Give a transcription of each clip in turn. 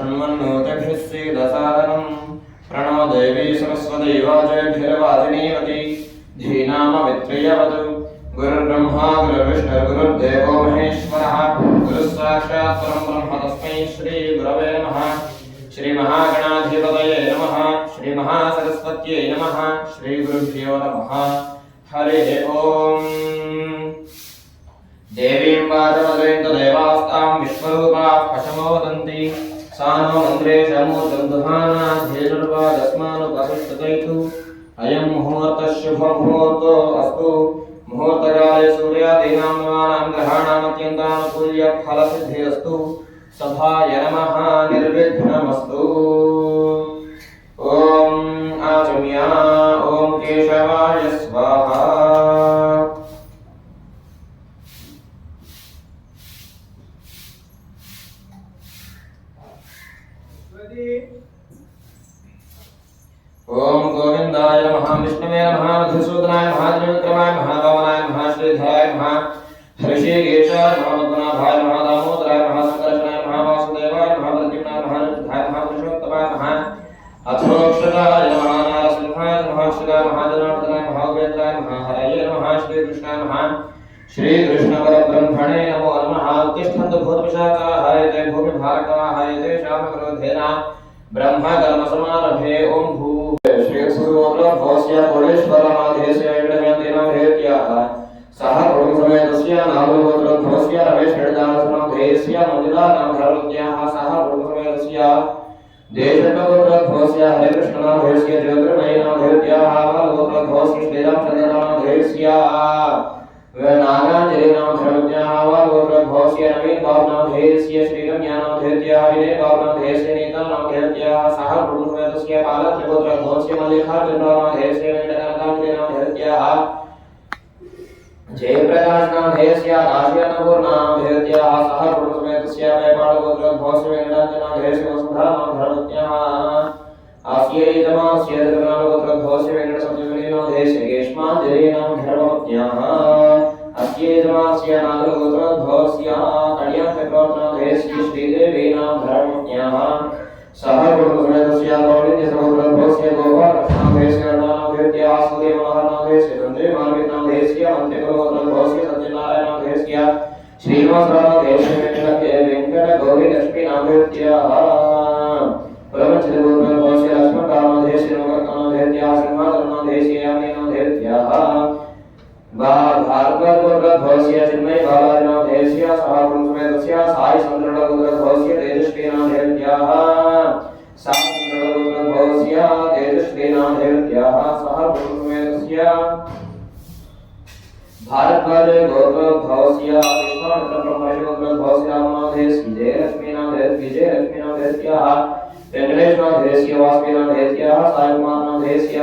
शृण्वन्नोतिभिः सीदसादनम् प्रणो देवी सरस्वती वाजभिर्वाजिनीवती धीनामवित्रियवतु गुरुर्ब्रह्मा गुरुर्विष्णुर्गुरुर्देवो महेश्वरः गुरुः साक्षात् परं ब्रह्म तस्मै श्रीगुरवे नमः श्रीमहागणाधिपतये नमः श्रीमहासरस्वत्यै नमः श्रीगुरुभ्यो नमः हरिः ओम् देवीं స్థానం ఇంద్రే శమో దుర్ధానా ధేనుర్వా దస్మానుపసుష్టకైతు అయం ముహూర్త శుభ ముహూర్తో అస్తు ముహూర్తకాలే సూర్యాదీనాం నవానాం గ్రహాణాం అత్యంతానుకూల్య ఫలసిద్ధి అస్తు సభాయ నమ నిర్విఘ్నమస్తు ఓం ఆచమ్యా ఓం కేశవాయ స్వాహా मधुसूदनाय नमः त्रिविक्रमाय नमः, वामनाय नमः, श्रीधराय नमः, ऋषिकेशाय नमः पद्मनाभाय नमः, दामोदराय नमः संकर्षणाय नमः, वासुदेवाय नमः नमः निरुद्धाय नमः अथोक्षराय नमः नारसिंहाय नमः श्रीराय नमः, जनार्दनाय नमः, उपेन्द्राय नमः, हरये नमः, श्रीकृष्णाय नमः, श्रीकृष्णपरब्रह्मणे नमो नमः। ब्रह्मकर्मसमारभे ॐ भू श्रीसुरोद्रभवस्य नवीनबाबुनाथेस्य श्रीरम्यानाथेत्याः विनयबाबुनाथेस्य नीतानाथेत्याः सह कुटुम्बसमेतस्य बालत्रिपुत्रोद्भवस्य मल्लिकार्जुननाथेस्य वेङ्कटनाथाञ्जलिनाथेत्याः जयप्रकाशनाथेस्य काश्यन्नपूर्णाथेत्याः सह कुटुम्बसमेतस्य पेपालगोत्रोद्भवस्य वेङ्कटाञ्जनाथेस्य वसुधानाथर्मत्याः आस्यै जमास्य जगन्नाथगोत्रोद्भवस्य वेङ्कटसत्यविनीनाथेस्य केष्माञ्जलीनां धर्मपत्न्याः। अस्यै जमास्य नागरगोत्रोद्भवस्य कल्याणचक्रवर्तनाथेस्य श्रीदेवीनां धर्मपत्न्याः सह कुटुम्बसमेतस्य कौलिन्यसमुद्रोद्भवस्य गोपालकृष्णाथेस्य अर्णानाथेत्याः सुदेवनाथनाथेस्य सञ्जयमार्गिनाथेस्य अन्त्यगोत्रोद्भवस्य सत्यनारायणाथेस्य श्रीनिवासनाथेस्य वेङ्कट वेङ्कटगौरीलक्ष्मीनाथेत्याः प्रपञ्चगोत्रोद्भवस्य लक्ष्मणकामनाथेस्य नवकर्तनाथेत्याः सिंहासनाथेस्य यामिनाथेत्याः भार्गवगोत्रोद्भवस्य चिन्मय बालाजीनाथेस्य सह कुटुम्बसमेतस्य साई सन्द्रगोत्रोद्भवस्य तेजस्वीनाथेत्याः साई सन्द्रगोत्रोद्भवस्य तेजस्वीनाथेत्याः सह कुटुम्बसमेतस्य भारद्वाज गोत्रोद्भवस्य विश्वामित्रब्रह्मर्षिगोत्रोद्भवस्य रामनाथेस्य विजयलक्ष्मीनाथेस्य वेङ्कटेशनाथेस्य वासुदेवनाथेत्याः सायकुमारनाथेस्य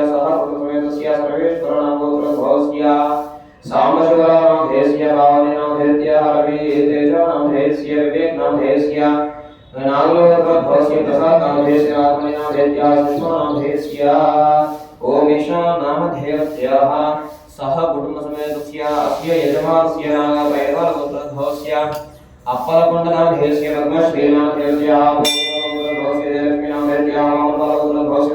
सह कुटुम्बसमेतस्य सर्वेश्वरनामगोत्रोद्भवस्य सामशिवरानाथेस्य भावनिनाथेत्याः रवितेजनाथेस्य विवेकनाथेस्य नागलोकभवस्य प्रसादनाथेस्य आत्मनिनाथेत्याः विश्वनाथेस्य ॐ ईशानामधेयत्याः सह कुटुम्बसमेतस्य, अस्य यजमानस्य नागवैवालगोत्रध्वस्य अप्पलकुण्डनाथेस्य पद्मश्रीनाथेत्याः भवस्य लक्ष्मीनाथेत्याः मामलगोत्रध्वस्य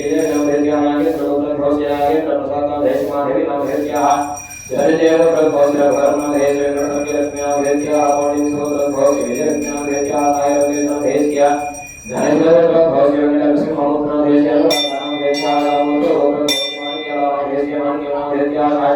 नागेश्वरोत्रध्वस्य सुमनाथेस्य श्रीजयनाथेत्याः नागेश्वरोत्रध्वस्य नागेन्द्रप्रसादनाथेस्य माधवीनाथेत्याः जयदेव प्रभोस्य कर्म देश लक्ष्मी भेद्या पौर्णिम सोत्र भोस्य विजय भेद्या साय देश भेद्या धनेन्द्र प्रभोस्य लक्ष्मी ममुत्र भेद्या राम भेद्या राम रोग मान्य भेद्या मान्य भेद्या साय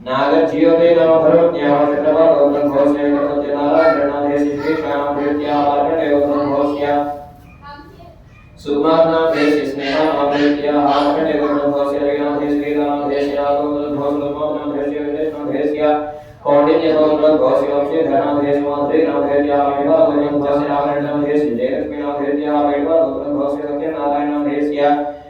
भोजि वेंकटेश्वर नाम देश कंकरी नाम देश या गौतम पुत्र भोजि सत्य कामेश्वर नाम देश नाम देश या नाम पुत्र भोजि सत्य नारायण नाम देश गेरा वेंकटेश्वर नाम देश या पैरवा पुत्र भोजि शरण नाम देश या श्याम नाम कुमारसिया अभिष्मन पुत्र भोजि वेंकटेश्वर नाम देश वेंकटेश्वर नाम देश या रामपाल पुत्र भोजि सत्य नारायण नाम देश वेंकटेश्वर नाम देश या वामन पुत्र भोजि सुंदर नाम देश या नागर जीवते नम धर्मज्ञा चक्रवा घोष्य गणपति नारायण नाम देश श्री श्याम देवत्या आर्य गौतम घोष्य सुकुमार नाम देश स्नेह आर्य गौतम घोष्य नाम देश श्री राम देश यादव गौतम घोष नाम देश विदेश नाम देश या कौंडिन्य गौतम घोष वंशी धर्म देश माधुरी नाम देवत्या मेवा गौतम घोष नारायण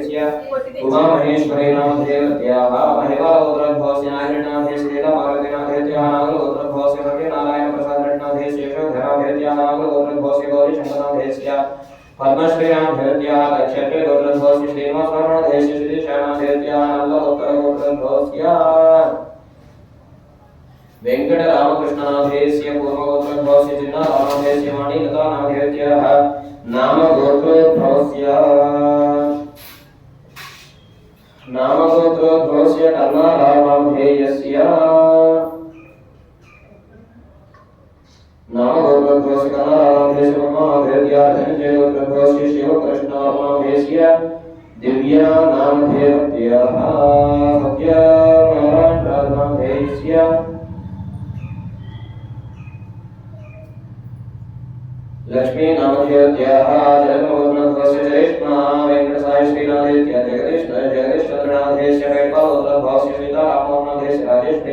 धैर्यस्य उमा महेश्वरी देवत्याः महिमागोत्र भवस्य नारायणां धैर्यस्य पार्वतीनां धैर्यस्य नागोत्र भवस्य सत्यनारायण प्रसाद रत्नां धैर्यस्य शोधनां धैर्यस्य नागोत्र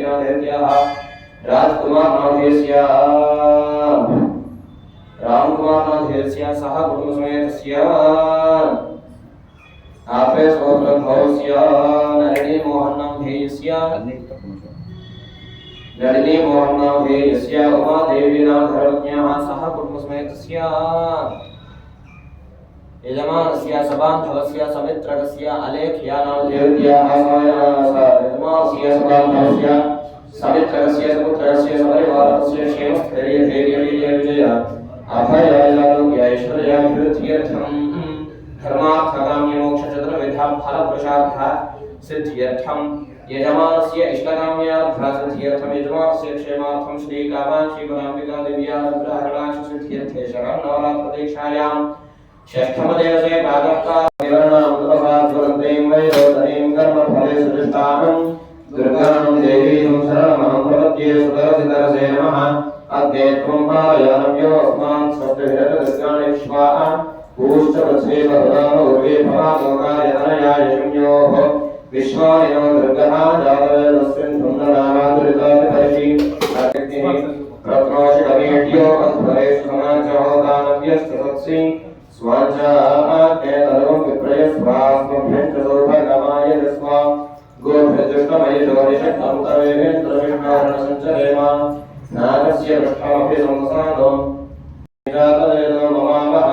राजेश्रीनाथेत्याः राजकुमारनाथेस्य रामकुमारनाथेस्य सह कुटुम्बसमेतस्य। आपे स्वोत्रभवस्य नलिनी मोहननाथेयस्य नलिनी मोहननाथेयस्य उमादेवीनां सह कुटुम्बसमेतस्य। यजमानस्य सबान्धवस्य समित्रकस्य, अलेख्यानां देवत्याः यजमानस्य सबान्धवस्य समित्रकस्य सपुत्रस्य सपरिवारस्य क्षेमस्थैर्यधैर्यवीर्यविजय अभयायारोग्यैश्वर्याभिवृद्ध्यर्थं धर्मार्थकाम्यमोक्षचतुर्विधां फलपुरुषार्थः सिद्ध्यर्थं यजमानस्य इष्टकाम्यार्थसिद्ध्यर्थं यजमानस्य क्षेमार्थं श्रीकामाक्षी पराम्बिका देव्याः रुद्राहरणाक्षसिद्ध्यर्थे शरणं नवरात्रदीक्षायां षष्ठमदिवसे प्रातःकालविवरणामुपसाध्वरन्तीं वैरोदनीं कर्मफले सुदृष्टाहं अद्ये त्वं पालयानव्योऽस्मान् स्वस्तिभिरदुर्गाणि पृथ्वी बहुराम उर्वे भवालोकाय अनयाय दुर्गः जातवेदस्मिन् धुम्ननामादुरितादिपरिषि अग्निः अध्वरेषु समाचहोदानव्यस्य सत्सि। स्वाञ्चाज्ञे तदवं विप्रयस्वास्मभ्यं च सौभागमाय दस्वा गोभ्यजुष्टमयिषोरिषट्टमुतवेन्द्रविष्णोरणसञ्चरेम नागस्य पृष्ठमपि संसादो जातवेदो ममावः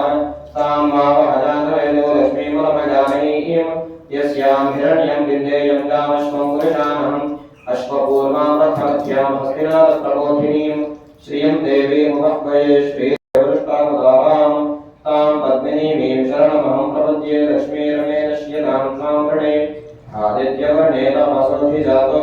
तां मावः जातवेदो लक्ष्मीमलमजानीम् यस्यां हिरण्यं विन्देयं कामश्वं पुरुषामहम् अश्वपूर्वां रथमध्यां हस्तिनाथप्रबोधिनीं श्रियं देवीमुपह्वये श्रीवृष्टामुदारां तां पद्मिनीमीं शरणमहं प्रपद्ये लक्ष्मीरमेणस्य नां तां वृणे आदित्यवर्णे तमसोऽभिजातो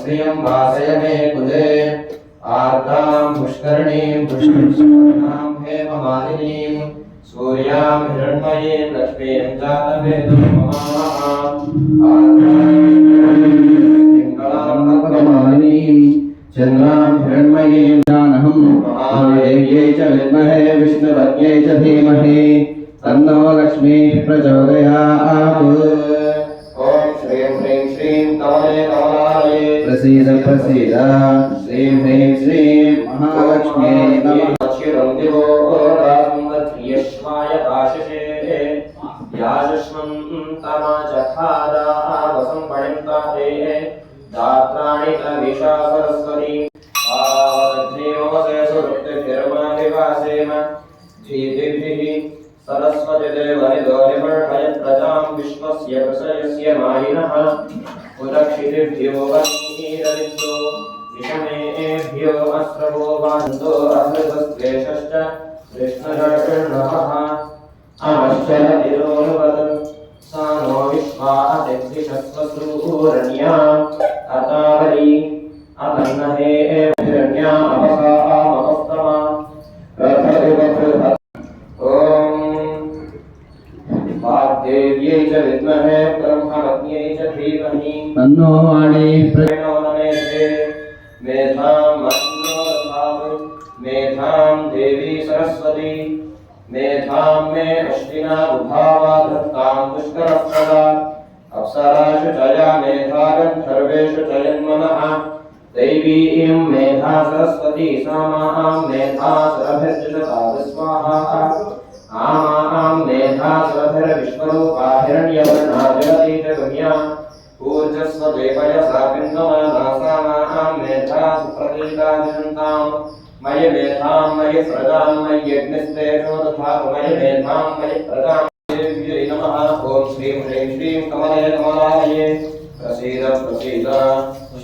श्रियं वासय मे कुले। आर्द्रां पुष्करणीं, पुष्करणां हेममालिनीं। सूर्यां हिरण्मयीं, लक्ष्मीं जातवेदं चन्द्रां हिरण्मयीं जानहं महादेव्यै च विद्महे च धीमहि। तन्नो लक्ष्मीः प्रचोदयात्। ॐ श्रीं श्रीं प्रसीद प्रसीद श्रीं ह्रीं श्रीं महालक्ष्म्यै नमः चिरं दिवो रामध्रियश्वाय आशिषे याजुष्मन्तमाचखादावसं दात्राणि कविषा सरस्वती पावद्रीमवसे सुवृत्तिभिर्माभिवासेम धीतिभिः सरस्वतिदेवनिदोनिमर्हयत्प्रजां विश्वस्य प्रसयस्य मायिनः पुरक्षितिभ्यो विषमेभ्यो अस्रवो वान्दो अहृतस्त्वेषश्च कृष्णजर्षणः अमश्चरतिरोनुवद सा नो विश्वा अतिद्विषस्वसूरण्याम् अतावली अतन्नहे हिरण्या अपसा मपस्तमा ॐ वाग्देव्यै च विद्महे ब्रह्मपत्न्यै च धीमहि। तन्नो वाणी प्रणो नमेधे मेधां मन्यो दधातु मेधां देवी सरस्वती मेधां मे अश्विना उभावा धत्तां पुष्करप्रदा अप्सराशु च या मेधा गन्धर्वेषु च यन्मनः दैवीं मेधा सरस्वती सा माँ मेधा सुरभिर्जुषता स्वाहा आमां मेधा सुरभिर्विश्वरूपा हिरण्यवर्णा जगति च गम्या ऊर्जस्व देवयसा पिन्दमानासामां मेधा मयि मेधां मयि प्रजां मयि यज्ञस्तेजो तथा मयि मेधां मयि प्रजां देव्यै नमः ॐ श्रीं ह्रीं श्रीं कमले कमलालये। प्रसीद प्रसीद।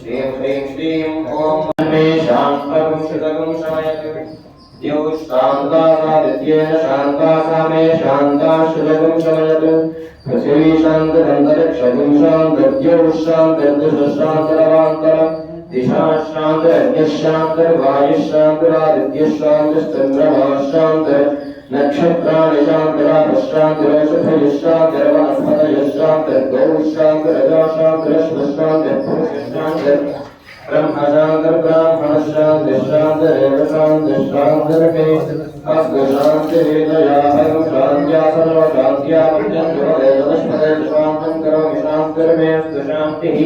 श्रीं ह्रीं श्रीं। ॐ मे शान्तं शुतगं शमयतु Yuş şanda Aditya şanda Same şanda Şılagım şamayatı Prasivi şanda Dandarak şagım şanda Yuş şanda Dışa şanda Ravantara Disha şanda Agni şanda Vayu şanda Aditya şanda Chandrama şanda Nakshatrani şanda Rapa şanda Rajaphi şanda Ravanaspada şanda Gauş şanda Raja şanda Rashva şanda Purusha şanda हरिं शान्त्या सर्वशान्त्या पर्यन्तवदेवनस्पते शान्तं करोमि शान्तिर्मे अस्तु शान्तिः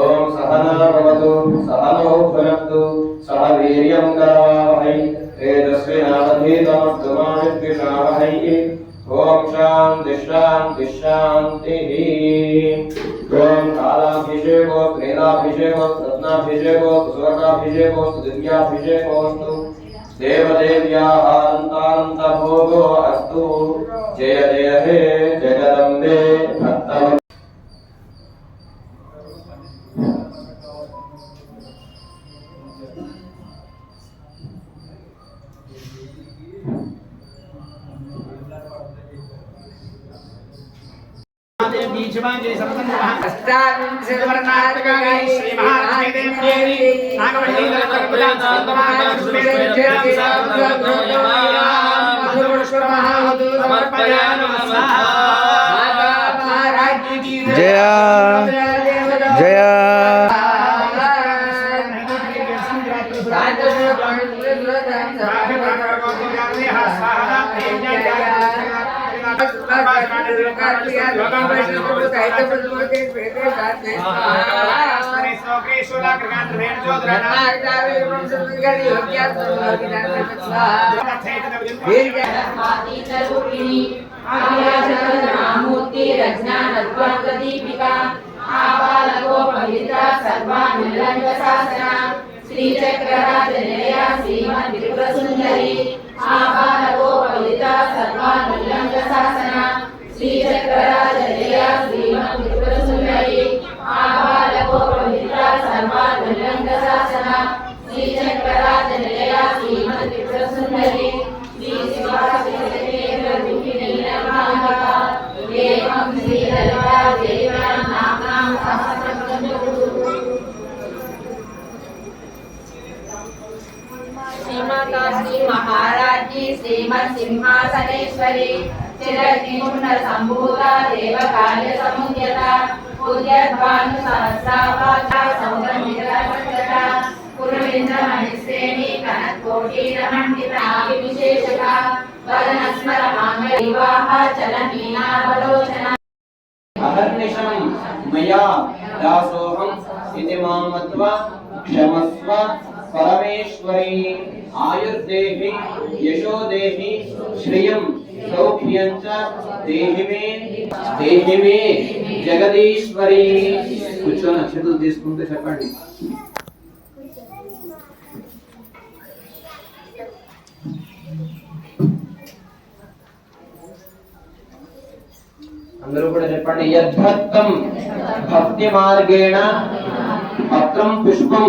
ॐ सहना भवतु सहनौ भुनक्तु सह वीर्यं करवावहै तेजस्विनावधीतमस्तु मा विद्विषावहै ॐ शान्ति शान्ति शान्तिः ॐ कालाभिषेको क्रीडाभिषेको रत्नाभिषेको सुवर्णाभिषेकोस्तु दिव्याभिषेकोस्तु देवदेव्याः अनन्तानन्तभोगो अस्तु जय जय हे जगदम्बे अष्टाविंशवर्णात्मकै श्रीमहालक्ष्मीदेव्यै जय जय श्रीचक्रराजनिलया श्रीमद्विप्रसुन्दरी आबालगोपविता सर्वानुल्लङ्घशासना సింహాసనేశ్వరి చిరగ్నిగుణ సంభూత దేవ కార్య సముద్యత పూజ్యద్వాను సహస్రాపాత సముద్రమిదరపచ్చట కురువింద్ర మణిశ్రేణి కనకోటి రమణిత విశేషక వదనస్మర మాంగ వివాహ చల మీనావలోచన అహర్నిశం మయా దాసోహం ఇది మామత్వ క్షమస్వ పరమేశ్వరి ఆయుర్దేహి యశోదేహి శ్రియం సౌఖ్యం చ దేహి మే దేహి మే జగదీశ్వరి. కూర్చొని అక్షతలు తీసుకుంటే చెప్పండి. అందరూ కూడా చెప్పండి. యద్భక్తం భక్తి మార్గేణ పత్రం పుష్పం